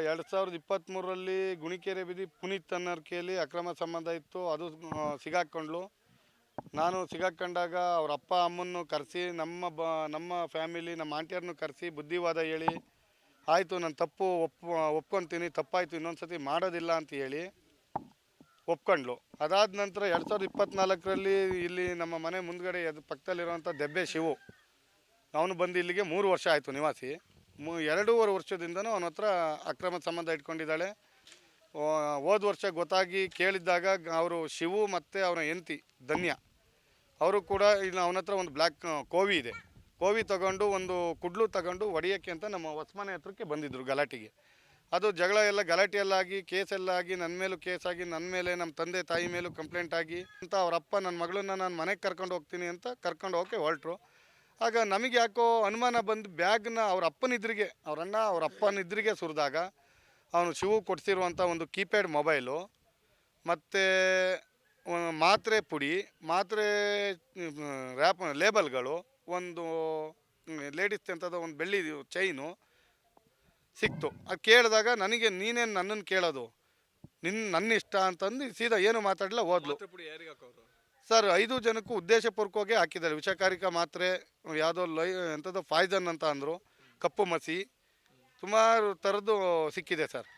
ಎರಡು ಸಾವಿರದ ಇಪ್ಪತ್ತ್ಮೂರರಲ್ಲಿ ಗುಣಿಕೆರೆ ಬೀದಿ ಪುನೀತ್ ಅನ್ನರ್ಕೆಯಲ್ಲಿ ಅಕ್ರಮ ಸಂಬಂಧ ಇತ್ತು. ಅದು ಸಿಗಾಕ್ಕೊಂಡ್ಳು. ನಾನು ಸಿಗಾಕೊಂಡಾಗ ಅವ್ರ ಅಪ್ಪ ಅಮ್ಮನ್ನು ಕರೆಸಿ, ನಮ್ಮ ಬ, ನಮ್ಮ ಫ್ಯಾಮಿಲಿ, ನಮ್ಮ ಆಂಟಿಯರನ್ನು ಕರೆಸಿ ಬುದ್ಧಿವಾದ ಹೇಳಿ, ಆಯಿತು, ನಾನು ತಪ್ಪು ಒಪ್ ಒಪ್ಕೊತೀನಿ, ತಪ್ಪಾಯಿತು ಇನ್ನೊಂದು ಸತಿ ಮಾಡೋದಿಲ್ಲ ಅಂತ ಹೇಳಿ ಒಪ್ಕೊಂಡ್ಳು. ಅದಾದ ನಂತರ ಎರಡು ಸಾವಿರದ ಇಪ್ಪತ್ತ್ನಾಲ್ಕರಲ್ಲಿ ಇಲ್ಲಿ ನಮ್ಮ ಮನೆ ಮುಂದ್ಗಡೆ ಪಕ್ಕದಲ್ಲಿರುವಂಥ ದೆಬ್ಬೆ ಶಿವು, ಅವನು ಬಂದು ಇಲ್ಲಿಗೆ ಮೂರು ವರ್ಷ ಆಯಿತು ನಿವಾಸಿ. ಮೂ ಎರಡೂವರೆ ವರ್ಷದಿಂದನೂ ಅವನ ಹತ್ರ ಅಕ್ರಮ ಸಂಬಂಧ ಇಟ್ಕೊಂಡಿದ್ದಾಳೆ. ಹೋದ ವರ್ಷ ಗೊತ್ತಾಗಿ ಕೇಳಿದ್ದಾಗ ಅವರು ಶಿವು ಮತ್ತು ಅವನ ಹೆಂಡತಿ ಧನ್ಯ. ಅವರು ಕೂಡ ಇಲ್ಲಿ ಅವನ ಹತ್ರ ಒಂದು ಬ್ಲ್ಯಾಕ್ ಕೋವಿ ಇದೆ. ಕೋವಿ ತಗೊಂಡು ಒಂದು ಕುಡ್ಲು ತಗೊಂಡು ಹೊಡಿಯೋಕ್ಕೆ ಅಂತ ನಮ್ಮ ಹೊಸ್ಮನೆ ಹತ್ರಕ್ಕೆ ಬಂದಿದ್ದರು ಗಲಾಟೆಗೆ. ಅದು ಜಗಳ ಎಲ್ಲ ಗಲಾಟೆಯಲ್ಲಾಗಿ, ಕೇಸೆಲ್ಲಾಗಿ ನನ್ನ ಮೇಲೂ ಕೇಸಾಗಿ ನನ್ನ ಮೇಲೆ ನಮ್ಮ ತಂದೆ ತಾಯಿ ಮೇಲೂ ಕಂಪ್ಲೇಂಟ್ ಆಗಿ, ಅಂತ ಅವರಪ್ಪ ನನ್ನ ಮಗಳನ್ನ ನಾನು ಮನೆಗೆ ಕರ್ಕೊಂಡು ಹೋಗ್ತೀನಿ ಅಂತ ಕರ್ಕೊಂಡು ಹೋಗಕ್ಕೆ ಹೊರಟ್ರು. ಆಗ ನಮಗೆ ಯಾಕೋ ಅನುಮಾನ ಬಂದು ಬ್ಯಾಗ್ನ ಅವ್ರ ಅಪ್ಪನಿದ್ರಿಗೆ ಅವ್ರ ಅಣ್ಣ ಅವ್ರ ಅಪ್ಪನಿದ್ರಿಗೆ ಸುರಿದಾಗ ಅವನು ಶಿವು ಕೊಡಿಸಿರುವಂಥ ಒಂದು ಕೀಪ್ಯಾಡ್ ಮೊಬೈಲು, ಮತ್ತು ಮಾತ್ರೆ ಪುಡಿ, ಮಾತ್ರೆ ರ್ಯಾಪ್, ಲೇಬಲ್ಗಳು, ಒಂದು ಲೇಡೀಸ್ ಅಂತದ ಒಂದು ಬೆಳ್ಳಿ ಚೈನು ಸಿಕ್ತು. ಅದು ಕೇಳಿದಾಗ ನನಗೆ ನೀನೇನು ನನ್ನನ್ನು ಕೇಳೋದು? ನಿನ್ನ ನನ್ನ ಇಷ್ಟ ಅಂತಂದು ಸೀದಾ ಏನು ಮಾತಾಡಲಿಲ್ಲ ಓದ್ಲು ಸರ್, ಐದು ಜನಕ್ಕೂ ಉದ್ದೇಶಪೂರ್ವಕವಾಗಿ ಹಾಕಿದ್ದಾರೆ. ವಿಷಕಾರಿಕ ಮಾತ್ರೆ, ಯಾವುದೋ ಲೈ ಎಂಥದ್ದು ಫಾಯ್ಸನ್ ಅಂತ ಅಂದರು. ಕಪ್ಪು ಮಸಿ, ಸುಮಾರು ಥರದ್ದು ಸಿಕ್ಕಿದೆ ಸರ್.